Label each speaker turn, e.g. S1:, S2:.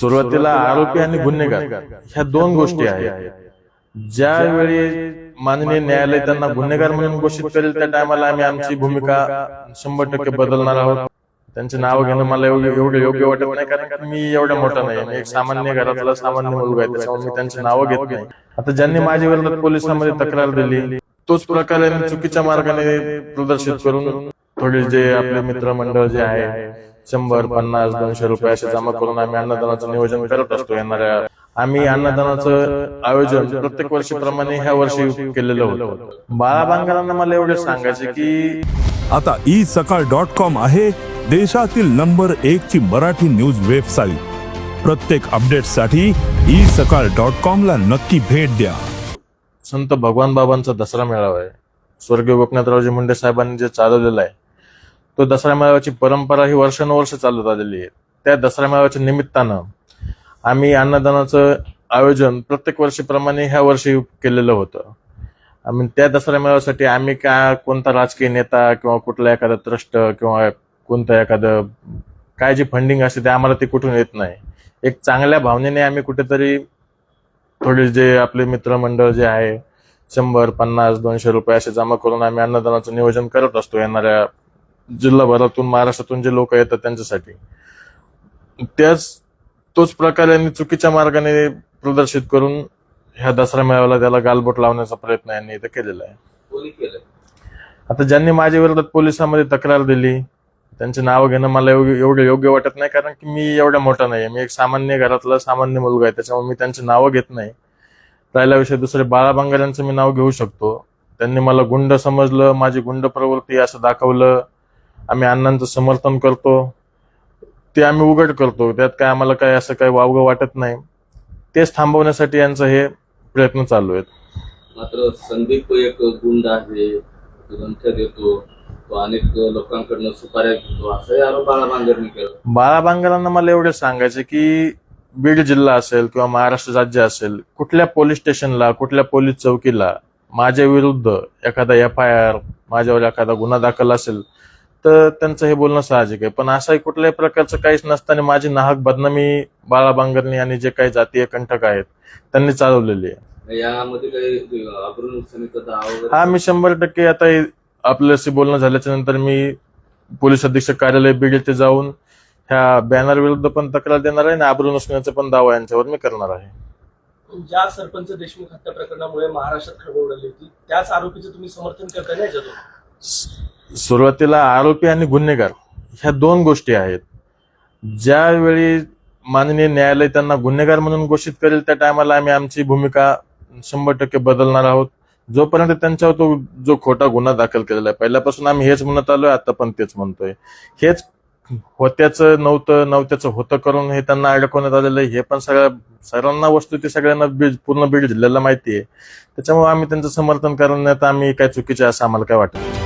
S1: सुरुवातीला आरोपी आणि गुन्हेगार. ह्या दोन गोष्टी आहेत. ज्यावेळी माननीय न्यायालय त्यांना गुन्हेगार म्हणून घोषित करेल त्या टायमाला आम्ही आमची भूमिका शंभर टक्के बदलणार आहोत. त्यांचे नाव घेणं मला एवढं एवढं योग्य वाटत नाही कारण की मी एवढा मोठा नाही. मी एक सामान्य घरातला सामान्य मुलगा आहे त्याच्यामुळे मी त्यांची नावं घेत नाही. आता ज्यांनी माझ्या विरोधात पोलिसांमध्ये तक्रार दिली तोच प्रकारे मी चुकीच्या मार्गाने प्रदर्शित करून थोडे जे आपले मित्रमंडळ जे आहे शंभर पन्नास दोनशे रुपये असे जमा करून आम्ही अन्नदानाचं नियोजन करत असतो येणाऱ्या आम्ही अन्नदानाचं आयोजन प्रत्येक वर्षीप्रमाणे ह्या वर्षी केलेलं होतं. बाळा बांगरांना मला एवढे सांगायचे की
S2: आता ई सकाळ डॉट कॉम आहे देशातील नंबर एक ची मराठी न्यूज वेबसाईट प्रत्येक अपडेटसाठी ई सकाळ डॉट कॉम ला नक्की भेट द्या.
S1: संत भगवान बाबांचा दसरा मेळावा आहे. स्वर्गीय गोपीनाथरावजी मुंडे साहेबांनी जे चालवलेला आहे तो दसरा मेळाव्याची परंपरा ही वर्षानुवर्ष चालत आलेली आहे. त्या दसरा मेळाव्याच्या निमित्तानं आम्ही अन्नदानाचं आयोजन प्रत्येक वर्षीप्रमाणे ह्या वर्षी केलेलं होतं. आम्ही त्या दसरा मेळाव्यासाठी आम्ही काय कोणता राजकीय नेता किंवा कुठला एखादा ट्रस्ट किंवा कोणतं एखादं काय जी फंडिंग असते ते आम्हाला ते कुठून येत नाही. एक चांगल्या भावनेने आम्ही कुठेतरी थोडे जे आपले मित्रमंडळ जे आहे शंभर पन्नास दोनशे रुपये असे जमा करून आम्ही अन्नदानाचं नियोजन करत असतो येणाऱ्या जिल्हाभरातून महाराष्ट्रातून जे लोक येतात त्यांच्यासाठी. त्याच तोच प्रकारे यांनी चुकीच्या मार्गाने प्रदर्शित करून ह्या दसरा मेळाव्याला त्याला गालबोट लावण्याचा प्रयत्न यांनी इथं केलेला आहे. आता ज्यांनी माझ्या विरोधात पोलिसांमध्ये तक्रार दिली त्यांचे नाव घेणं मला एवढं एवढं योग्य वाटत नाही कारण की मी एवढा मोठा नाही मी एक सामान्य घरातला सामान्य मुलगा आहे त्याच्यामुळे मी त्यांची नावं घेत नाही. राहिला विषय दुसरे बाळा बांगर यांचं मी नाव घेऊ शकतो. त्यांनी मला गुंड समजलं माझी गुंड प्रवृत्ती असं दाखवलं. आम्ही अण्णांचं समर्थन करतो. ते आम्ही उघड करतो. त्यात काय आम्हाला काय असं काही वावगं वाटत नाही. तेच थांबवण्यासाठी यांचं हे प्रयत्न चालू आहेत.
S3: मात्र संदीप एक गुंड आहे. धमक्या देतो. तो अनेक लोकांकडनं सुपाऱ्या घेतो. असाही आरोप बाळा बांगरनी केला.
S1: बाळा बांगरांना मला एवढे सांगायचे की बीड जिल्हा असेल किंवा महाराष्ट्र राज्य असेल कुठल्या पोलीस स्टेशनला कुठल्या पोलीस चौकीला माझ्या विरुद्ध एखादा एफ आय आर माझ्यावर एखादा गुन्हा दाखल असेल तर त्यांचं हे बोलणं साहजिक आहे. पण असंही कुठल्याही प्रकारचं काहीच नसताना माझी नाहक बदनामी बाळा बांगरनी आणि जे काही जातीय कंटक आहेत त्यांनी चालवलेली आहे.
S3: यामध्ये काही अब्रू नुकसानीचा दावा वगैरे?
S1: हा मी शंभर टक्के आता हे आपल्याशी बोलणं झाल्याच्यानंतर मी पोलीस अधीक्षक कार्यालय बीड येथे जाऊन ह्या बॅनर विरुद्ध पण तक्रार देणार आहे आणि आबरू नसण्याचा पण दावा यांच्यावर मी करणार आहे.
S4: ज्या सरपंच देशमुख हत्या प्रकरणामुळे महाराष्ट्रात खळबळ उडाली होती त्याच आरोपीचं तुम्ही समर्थन करता नाही
S1: सुरुवातीला आरोपी आणि गुन्हेगार ह्या दोन गोष्टी आहेत. ज्यावेळी माननीय न्यायालय त्यांना गुन्हेगार म्हणून घोषित करेल त्या टायमाला आम्ही आमची भूमिका शंभर टक्के बदलणार आहोत. जोपर्यंत त्यांच्यावर तो जो खोटा गुन्हा दाखल केलेला आहे पहिल्यापासून आम्ही हेच म्हणत आलोय आता पण तेच म्हणतोय. हेच होत्याचं नव्हतं नव्हत्याचं होतं करून हे त्यांना अडकवण्यात आलेलं आहे. हे पण सगळ्या सर्वांना वस्तू ती सगळ्यांना बीड पूर्ण बीड जिल्ह्याला माहिती आहे. त्याच्यामुळे आम्ही त्यांचं समर्थन करण्यात आम्ही काय चुकीचे असं आम्हाला काय वाटत नाही.